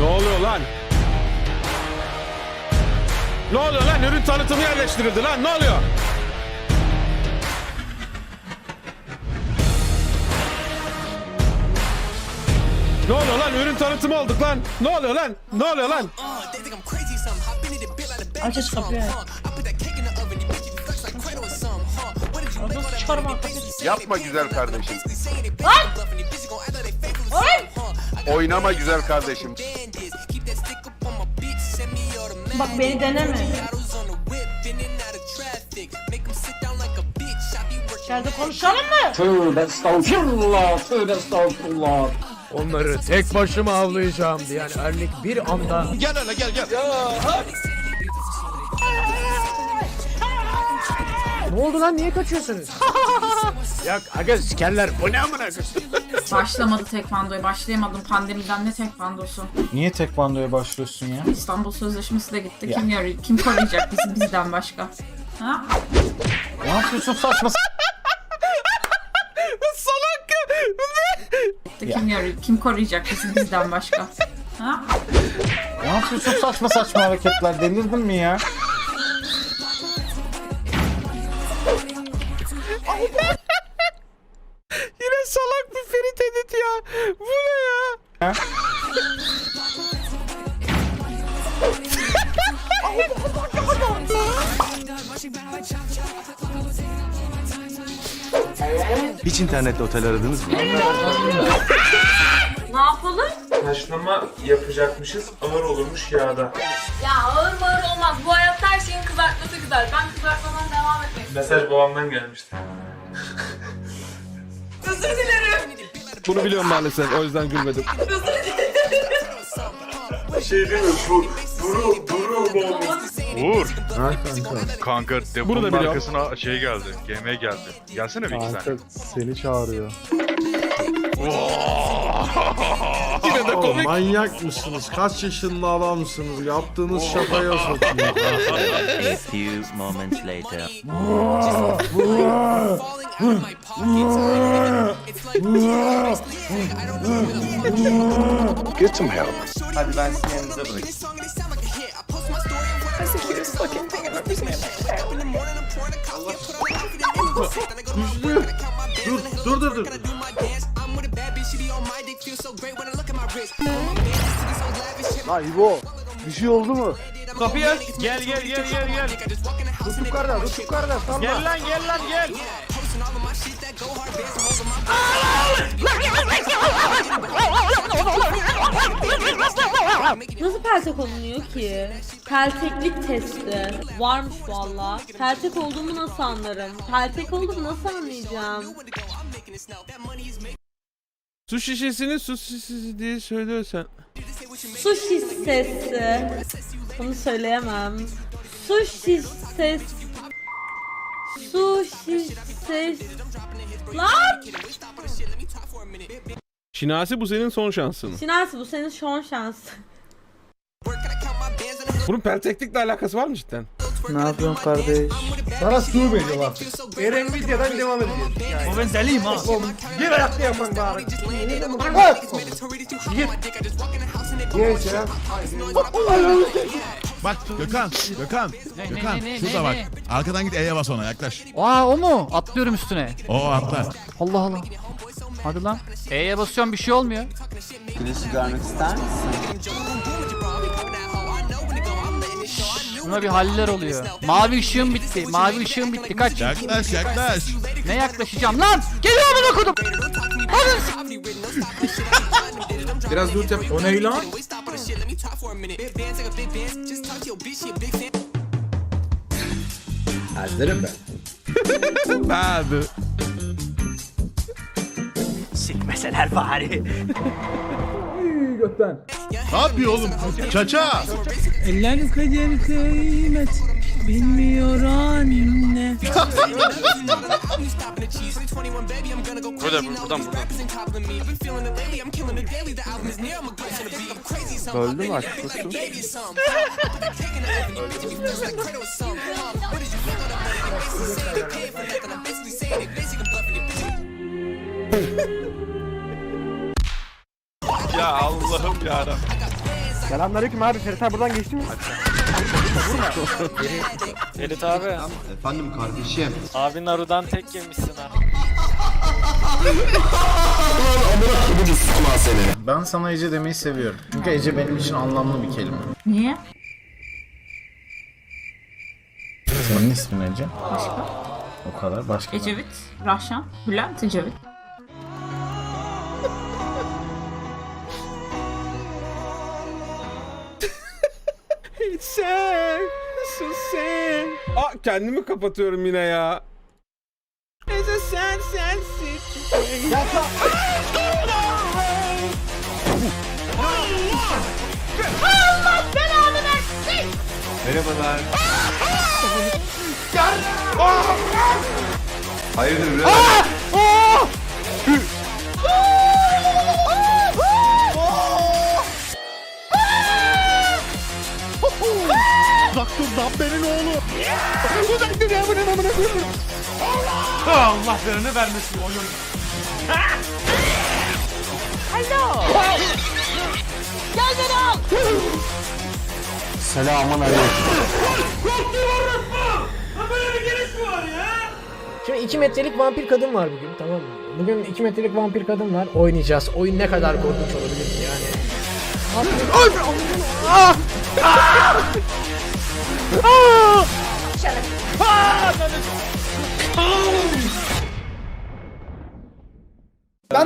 Ne oluyor lan? Ne oluyor lan? Ürün tanıtımı yerleştirildi lan. Ne oluyor? Ne oluyor lan? Ürün tanıtımı olduk lan. Ne oluyor lan? Ne oluyor lan? Aç aç kapıyı. Yapma güzel kardeşim. Lan! Oynama güzel kardeşim. Bak beni deneme. İçeride konuşalım mı? Tövbe estağfurullah, tövbe estağfurullah. Onları tek başıma avlayacağım diyen erlik bir anda Gel hele gel gel. ne oldu lan niye kaçıyorsunuz? ya aga sikerler bu ne amına koyayım? Başlamadı tekvandoya. Başlayamadım pandemiden ne tekvandosu. Niye tekvandoya başlıyorsun ya? İstanbul Sözleşmesi de gitti. Kim yarı kim koruyacak bizi bizden başka? Ha? Ne yapıyorsun saçma s- Salak. Gitti, Kim yarı kim koruyacak bizi bizden başka? Ha? Ne yapıyorsun saçma saçma hareketler delirdin mi ya? Ya? Hiç internette otel aradınız mı? Ne yapalım? Haşlama yapacakmışız. Ağır olurmuş yağda. Ya ağır ağır olmaz. Bu hayatta her şeyin kızartması güzel. Ben kızartmadan devam etmek Mesaj babamdan gelmişti. Özür dilerim. Bunu biliyorum maalesef. O yüzden gülmedim. Şey değil mi? Duru mu olmuş? Uğur. Kanka deponun Burada biri yok. arkasına şey geldi. GM geldi. Gelsene bir iki tane. seni çağırıyor. Yine de komik. manyak mısınız? Kaç yaşında adamsınız? Yaptığınız şakaya sokayım. A few moments later. Get some help. Hadi ben sizin yanınıza bırakayım. dur, dur, dur, dur. Lan İbo, bir şey oldu mu? Kapıyı aç. Gel gel gel gel gel. Yukarıda, tut yukarıda. Salla. Gel lan gel lan gel. Nasıl peltek olunuyor ki? Pelteklik testi. Varmış valla. Peltek olduğumu nasıl anlarım? Peltek olduğumu nasıl anlayacağım? Su şişesini su şişesi diye söylüyorsan. Su şişesi. Bunu söyleyemem. Su şişesi. Su şişesi. Lan! Şinasi bu senin son şansın. Şinasi bu senin son şansın. Bunun pelteklikle alakası var mı cidden? Ne yapıyorsun kardeş? Sana su veriyor artık. Eren videodan devam edeceğiz. Yani. ben deliyim ha. Gir ayakta yapan bari. Gir. Gir ya. Bak Gökhan, Gökhan, Gökhan şurada bak. Arkadan git E'ye bas ona yaklaş. Aa o mu? Atlıyorum üstüne. O atla. Allah Allah. Hadi lan. E'ye basıyorum bir şey olmuyor. Güneşi görmek ister misin? Buna bir haller oluyor. Mavi ışığım bitti. Mavi ışığım bitti. Kaç. Yaklaş yaklaş. Ne yaklaşacağım lan? Geliyor amına kodum. Biraz loot yap. O ne lan? Hazırım ben. Hadi. Sikmeseler bari. Ne yapıyor oğlum? Çaça. Eller kader kıymet bilmiyor anne. Burada buradan buradan. Öldü mü aşk olsun? Ya Allah'ım ya Selamünaleyküm abi Ferit abi buradan geçti mi? Ferit abi. Efendim kardeşim. Abi Naru'dan tek yemişsin ha. Ben sana Ece demeyi seviyorum. Çünkü Ece benim için anlamlı bir kelime. Niye? Senin ismin Ece. Başka? O kadar başka. Ecevit, Rahşan, Bülent Ecevit. So sad. Aa kendimi kapatıyorum yine ya. Sad sad situation. Merhabalar. Hayırdır birader? Allah belanı vermesin oyun. Selamun aleyküm. Şimdi 2 metrelik vampir kadın var bugün tamam mı? Bugün 2 metrelik vampir kadın var. Oynayacağız. Oyun ne kadar korkunç olabilir ki yani.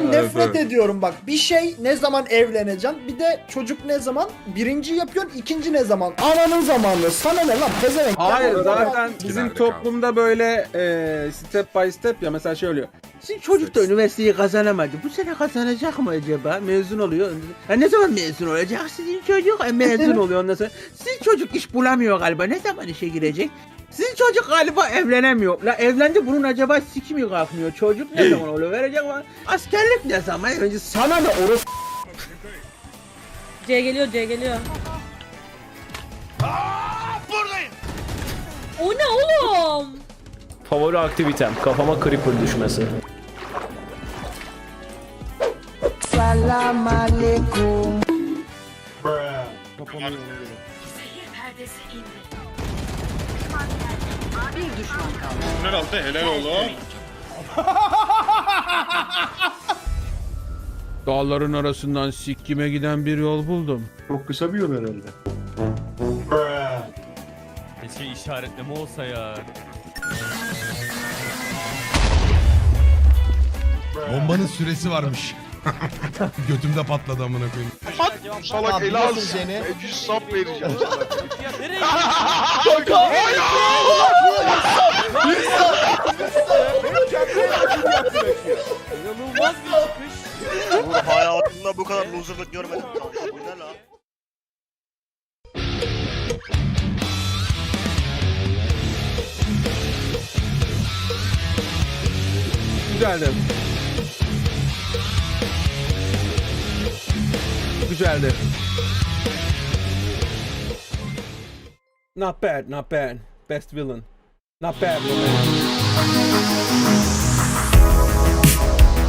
Ben nefret ediyorum bak. Bir şey ne zaman evleneceğim bir de çocuk ne zaman birinci yapıyorsun ikinci ne zaman? Ananın zamanı sana ne lan pezevenk. Hayır zaten bizim toplumda böyle e, step by step ya mesela şey oluyor. Sizin çocuk da üniversiteyi kazanamadı. Bu sene kazanacak mı acaba? Mezun oluyor. Ha, ne zaman mezun olacak? Sizin çocuk E, mezun oluyor ondan sonra. Sizin çocuk iş bulamıyor galiba. Ne zaman işe girecek? Sizin çocuk galiba evlenemiyor. La evlendi bunun acaba siki mi kalkmıyor? Çocuk ne zaman oluyor? Verecek var. Askerlik ne zaman? Önce sana ne orası? C geliyor C geliyor. O ne oğlum? Favori aktivitem kafama creeper düşmesi. Herhalde helal oğlum. Dağların arasından sikkime giden bir yol buldum. Çok kısa bir yol herhalde. Keşke işaretleme olsa ya. Bombanın süresi varmış. Götümde patladı amına koyayım. Salak ele al. 200 sap vereceğim sana. Hayatımda bu kadar loserlık görmedim kanka. Bu ne lan? Güzeldi. Güzeldi. Not bad, not bad. Best villain. Not bad.